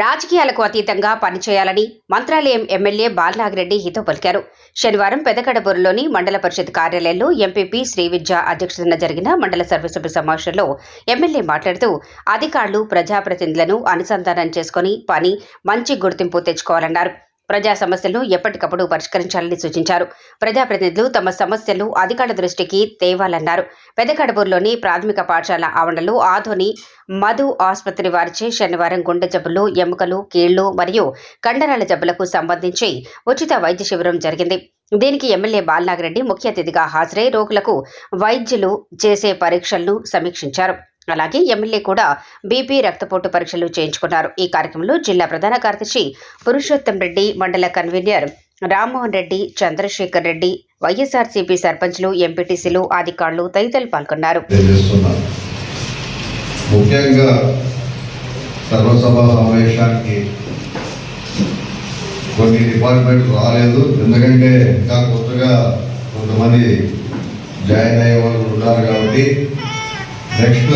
రాజకీయాలకు అతీతంగా పనిచేయాలని మంత్రాలయం ఎమ్మెల్యే బాలనాగిరెడ్డి హితో పలికారు. శనివారం పెదకడబూరులోని మండల పరిషత్ కార్యాలయంలో ఎంపీపీ శ్రీవిద్య అధ్యక్షతన జరిగిన మండల సర్వసభ్య సమావేశంలో ఎమ్మెల్యే మాట్లాడుతూ అధికారులు ప్రజాప్రతినిధులను అనుసంధానం చేసుకుని పని మంచి గుర్తింపు తెచ్చుకోవాలన్నారు. ప్రజా సమస్యలను ఎప్పటికప్పుడు పరిష్కరించాలని సూచించారు. ప్రజాప్రతినిధులు తమ సమస్యలు అధికారుల దృష్టికి తేవాలన్నారు. పెదకడపూర్లోని ప్రాథమిక పాఠశాల ఆవరణలో ఆధోని మధు ఆసుపత్రి వారిచే శనివారం గుండె జబ్బులు ఎముకలు కీళ్ళు మరియు కండరాల జబ్బులకు సంబంధించి ఉచిత వైద్య శిబిరం జరిగింది. దీనికి ఎమ్మెల్యే బాలనాగరెడ్డి ముఖ్య అతిథిగా హాజరై రోగులకు వైద్యులు చేసే పరీక్షలను సమీక్షించారు. అలాగే ఎమ్మెల్యే కూడా బీపీ రక్తపోటు పరీక్షలు చేయించుకున్నారు. ఈ కార్యక్రమంలో జిల్లా ప్రధాన కార్యదర్శి పురుషోత్తం రెడ్డి మండల కన్వీనర్ రామ్మోహన్ రెడ్డి చంద్రశేఖర్ రెడ్డి వైఎస్ఆర్సీపీ సర్పంచ్లు ఎంపీటీసీలు అధికారులు తదితరులు పాల్గొన్నారు. ముఖ్యంగా సర్వసభ సమావేశానికి కొన్ని డిపార్ట్మెంట్ రాలేదు. ఎందుకంటే ఇంకా కొత్తగా కొంతమంది జాయిన్ అయ్యే వాళ్ళు ఉన్నారు కాబట్టి నెక్స్ట్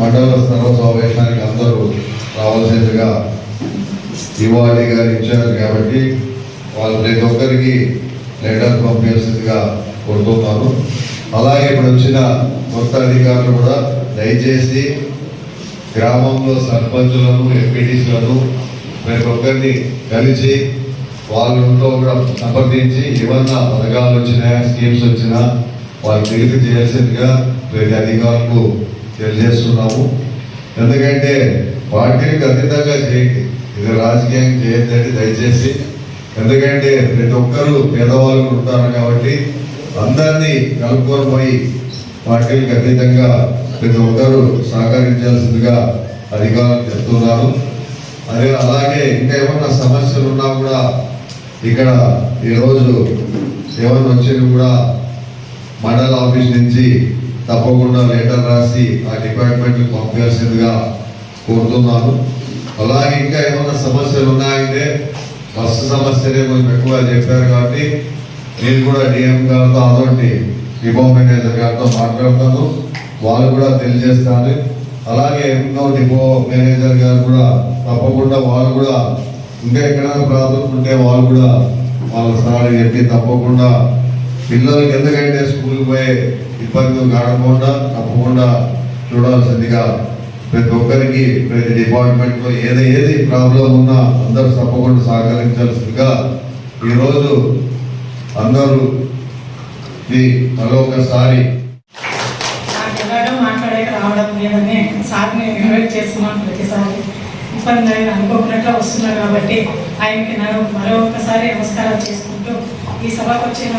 మండల సర్వ సమావేశానికి అందరూ రావాల్సిందిగా ఇవాళ గారు ఇచ్చారు కాబట్టి వాళ్ళు ప్రతి ఒక్కరికి లెటర్ పంపేసిందిగా కోరుతున్నాను. అలాగే ఇప్పుడు వచ్చిన కొత్త అధికారులు కూడా దయచేసి గ్రామంలో సర్పంచులను ఎంపీటీసీలను ప్రతి ఒక్కరిని కలిసి వాళ్ళతో కూడా సంప్రదించి ఏమన్నా పథకాలు వచ్చినా స్కీమ్స్ వచ్చినా వాళ్ళు తిరిగి చేయాల్సిందిగా ప్రతి అధికారులకు తెలియజేస్తున్నాము. ఎందుకంటే పార్టీలకు అతీతంగా చేయండి. ఇది రాజకీయం చేయొద్దండి దయచేసి. ఎందుకంటే ప్రతి ఒక్కరు పేదవాళ్ళు ఉంటారు కాబట్టి అందరినీ కలుపుకొని పోయి పార్టీలకు అతీతంగా ప్రతి ఒక్కరు సహకరించాల్సిందిగా అధికారులు చెప్తున్నారు. అదే అలాగే ఇంకా ఏమన్నా సమస్యలు ఉన్నా కూడా ఇక్కడ ఈరోజు ఏమన్నా వచ్చినా కూడా మండల ఆఫీస్ నుంచి తప్పకుండా లెటర్ రాసి ఆ డిపార్ట్మెంట్కి పంపించాల్సిందిగా కోరుతున్నాను. అలాగే ఇంకా ఏమైనా సమస్యలు ఉన్నాయంటే బస్సు సమస్యనే కొంచెం ఎక్కువ చెప్పారు కాబట్టి నేను కూడా డిఎం గారితో అదొకటి డిపో మేనేజర్ గారితో మాట్లాడతాను. వాళ్ళు కూడా తెలియజేస్తాను అలాగే ఎన్నో డిపో మేనేజర్ గారు కూడా తప్పకుండా వాళ్ళు కూడా ఇంకా ఎక్కడైనా ప్రాబ్లం ఉంటే వాళ్ళు కూడా వాళ్ళ సార్ చెప్పి తప్పకుండా పిల్లలకి ఎందుకంటే స్కూల్కి పోయే ఇబ్బందులు కాడకుండా తప్పకుండా చూడాల్సిందిగా ప్రతి ఒక్కరికి ప్రతి డిపార్ట్మెంట్లో ఏది ఏది ప్రాబ్లం ఉన్నా అందరూ తప్పకుండా సహకరించాల్సిందిగా ఈరోజు అందరూ మరొకసారి రావడం లేదని సార్ని ఇన్వైట్ చేస్తున్నాం ప్రతిసారి. ఇబ్బంది ఆయన అనుకోకున్నట్లు వస్తున్నారు కాబట్టి ఆయనకి మరో మరొకసారి నమస్కారాలు చేసుకుంటూ ఈ సభకు వచ్చిన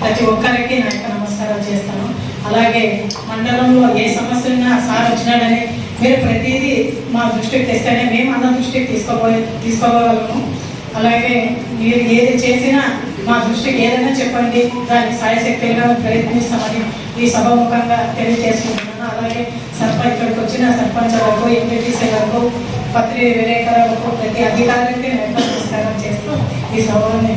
ప్రతి ఒక్కరికి నా యొక్క నమస్కారాలు చేస్తాను. అలాగే మండలంలో ఏ సమస్య ఉన్నా సార్ వచ్చినాడని మీరు ప్రతిదీ మా దృష్టికి తెస్తేనే మేము అన్న దృష్టికి తీసుకోబోయే తీసుకోగలము అలాగే మీరు ఏది చేసినా మా దృష్టికి ఏదైనా చెప్పండి. దానికి సాయశక్తిగా ప్రయత్నిస్తామని ఈ సభాముఖంగా తెలియజేసుకుంటున్నాను. అలాగే సర్పంచ్ ఇక్కడికి వచ్చిన సర్పంచులకు ఎంపీటీసీలకు పత్రి విలేకరులకు ప్రతి అధికారికి నేను నమస్కారం చేస్తూ ఈ సభని